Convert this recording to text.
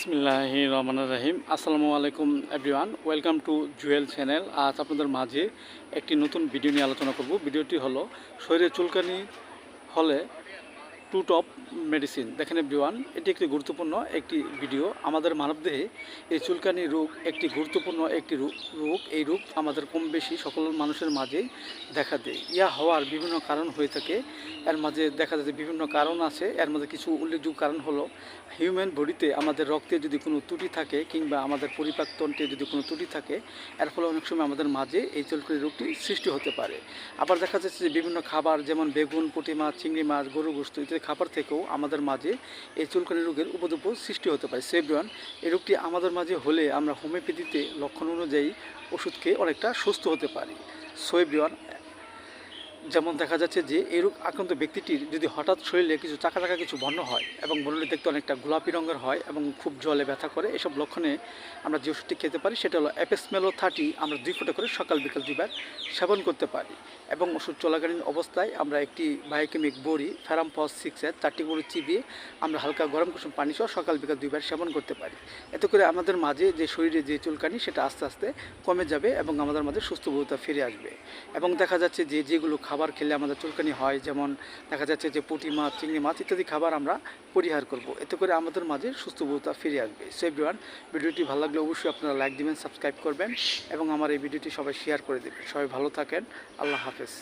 বিসমিল্লাহ রহমান রাহিম আসসালামু আলাইকুম everyone, welcome to Jewel channel. আজ আপনাদের মাঝে একটি নতুন ভিডিও নিয়ে আলোচনা করব। ভিডিওটি হলো শরীরে চুলকানি হলে টু টপ মেডিসিন। দেখেন এভরিওয়ান এটি একটি গুরুত্বপূর্ণ একটি ভিডিও। আমাদের মানবদেহে এই চুলকানি রোগ একটি গুরুত্বপূর্ণ একটি রোগ। এই রোগ আমাদের কম বেশি সকল মানুষের মাঝেই দেখা দেয়। ইয়া হওয়ার বিভিন্ন কারণ হয়ে থাকে। এর মাঝে দেখা যায় বিভিন্ন কারণ আছে। এর মধ্যে কিছু উল্লেখযোগ্য কারণ হলো হিউম্যান বডিতে আমাদের রক্তে যদি কোনো ত্রুটি থাকে কিংবা আমাদের পরিপাকতন্ত্রে যদি কোনো ত্রুটি থাকে, এর ফলে অনেক সময় আমাদের মাঝে এই চুলকানি রোগটি সৃষ্টি হতে পারে। আবার দেখা যাচ্ছে যে বিভিন্ন খাবার, যেমন বেগুন, পুঁটি মাছ, চিংড়ি মাছ গরু গোস্ত ইত্যাদি খাবার থেকেও আমাদের মাঝে এই চুলকানি রোগের উপদ্রব সৃষ্টি হতে পারে। সেভরিওয়ান এই রোগটি আমাদের মাঝে হলে আমরা হোমিওপ্যাথিতে লক্ষণ অনুযায়ী ওষুধ খেয়ে অনেকটা সুস্থ হতে পারি। সোয়েব্রিওয়ান যেমন দেখা যাচ্ছে যে এই রোগ আক্রান্ত ব্যক্তিটির যদি হঠাৎ শরীরে কিছু চাকা চাকা কিছু বর্ণ হয় এবং বর্ণটি দেখতে অনেকটা গোলাপি রঙের হয় এবং খুব জলে ব্যথা করে, এসব লক্ষণে আমরা যে ওষুধটি খেতে পারি সেটা হলো অ্যাপেসমেলো থার্টি আমরা দুই ফোঁটা করে সকাল বিকাল দুইবার সেবন করতে পারি এবং ওষুধ চলাকালীন অবস্থায় আমরা একটি বায়োকেমিক বড়ি ফেরামপস সিক্সের চারটি বড়ি চিবিয়ে আমরা হালকা গরম কুসুম পানি সহ সকাল বিকাল দুইবার সেবন করতে পারি। এতে করে আমাদের মাঝে যে শরীরে যে চুলকানি সেটা আস্তে আস্তে কমে যাবে এবং আমাদের মাঝে সুস্থ সুস্থবোধতা ফিরে আসবে। এবং দেখা যাচ্ছে যে যেগুলো খাবার খেলে আমাদের চুলকানি হয়, যেমন দেখা যাচ্ছে যে পুঁটি মাছ, চিংড়ি মাছ ইত্যাদি খাবার আমরা পরিহার করব। এতে করে আমাদের মাঝে সুস্থবোধতা ফিরে আসবে। সো এভরিওয়ান ভিডিওটি ভালো লাগলে অবশ্যই আপনারা লাইক দিবেন সাবস্ক্রাইব করবেন এবং আমার এই ভিডিওটি সবাই শেয়ার করে দেবেন। সবাই ভালো থাকেন। আল্লাহ হাফেজ।